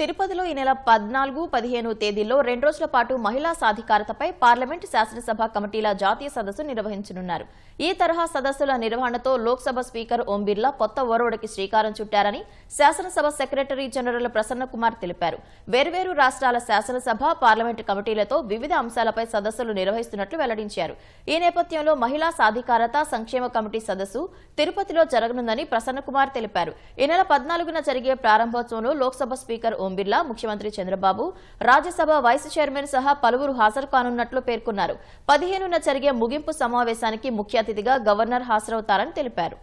తిరుపతిలో ఈ నెల పద్నాలుగు పదిహేను తేదీల్లో రెండు రోజుల పాటు మహిళా సాధికారతపై పార్లమెంట్ శాసనసభ కమిటీల జాతీయ సదస్సు నిర్వహించనున్నారు. ఈ తరహా సదస్సుల నిర్వహణతో లోక్సభ స్పీకర్ ఓం బిర్లా కొత్త ఒరవడికి శ్రీకారం చుట్టారని శాసనసభ సెక్రటరీ జనరల్ ప్రసన్న కుమార్ తెలిపారు. వేర్వేరు రాష్ట్రాల శాసనసభ పార్లమెంటు కమిటీలతో వివిధ అంశాలపై సదస్సులు నిర్వహిస్తున్నట్లు వెల్లడించారు. ఈ నేపథ్యంలో మహిళా సాధికారత సంక్షేమ కమిటీ సదస్సు తిరుపతిలో జరగనుందని ప్రసన్న కుమార్ తెలిపారు. ఈ నెల పద్నాలుగున జరిగే ప్రారంభోత్సవంలో లోక్సభ స్పీకర్ ఓం బిర్లా ముఖ్యమంత్రి చంద్రబాబు రాజ్యసభ వైస్ చైర్మన్ సహా పలువురు హాజరు కానున్నట్లు పేర్కొన్నారు. పదిహేనున జరిగే ముగింపు సమావేశానికి ముఖ్య అతిథిగా గవర్నర్ హాజరవుతారని తెలిపారు.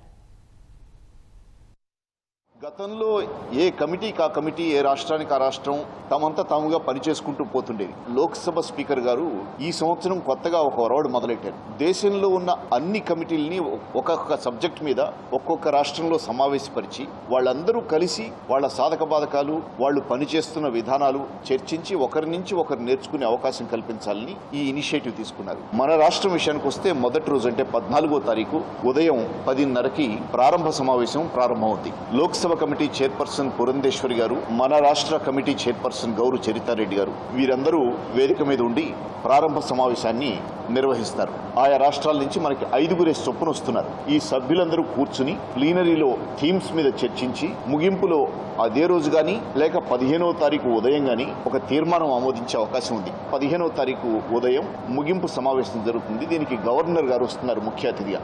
గతంలో ఏ కమిటీకి ఆ కమిటీ ఏ రాష్ట్రానికి ఆ రాష్ట్రం తమంతా తాముగా పనిచేసుకుంటూ పోతుండేది. లోక్సభ స్పీకర్ గారు ఈ సంవత్సరం కొత్తగా ఒక ఒరవడు మొదలెట్టారు. దేశంలో ఉన్న అన్ని కమిటీలని ఒక్కొక్క సబ్జెక్ట్ మీద ఒక్కొక్క రాష్ట్రంలో సమావేశపరిచి వాళ్ళందరూ కలిసి వాళ్ళ సాధక బాధకాలు వాళ్ళు పనిచేస్తున్న విధానాలు చర్చించి ఒకరి నుంచి ఒకరు నేర్చుకునే అవకాశం కల్పించాలని ఈ ఇనిషియేటివ్ తీసుకున్నారు. మన రాష్ట్రం విషయానికి వస్తే మొదటి రోజు అంటే పద్నాలుగో తారీఖు ఉదయం పదిన్నరకి ప్రారంభ సమావేశం ప్రారంభమవుతుంది లోక్సభ కమిటీ చైర్పర్సన్ పురంధేశ్వరి గారు మన రాష్ట్ర కమిటీ చైర్పర్సన్ గౌరు చరితారెడ్డి గారు వీరందరూ వేదిక మీద ఉండి ప్రారంభ సమావేశాన్ని నిర్వహిస్తారు. ఆయా రాష్ట్రాల నుంచి మనకి ఐదుగురే చొప్పున వస్తున్నారు. ఈ సభ్యులందరూ కూర్చుని ప్లీనరీలో థీమ్స్ మీద చర్చించి ముగింపులో అదే రోజు కానీ లేక పదిహేనవ తారీఖు ఉదయం కానీ ఒక తీర్మానం ఆమోదించే అవకాశం ఉంది. పదిహేనవ తారీఖు ఉదయం ముగింపు సమావేశం జరుగుతుంది. దీనికి గవర్నర్ గారు వస్తున్నారు ముఖ్య అతిథిగా.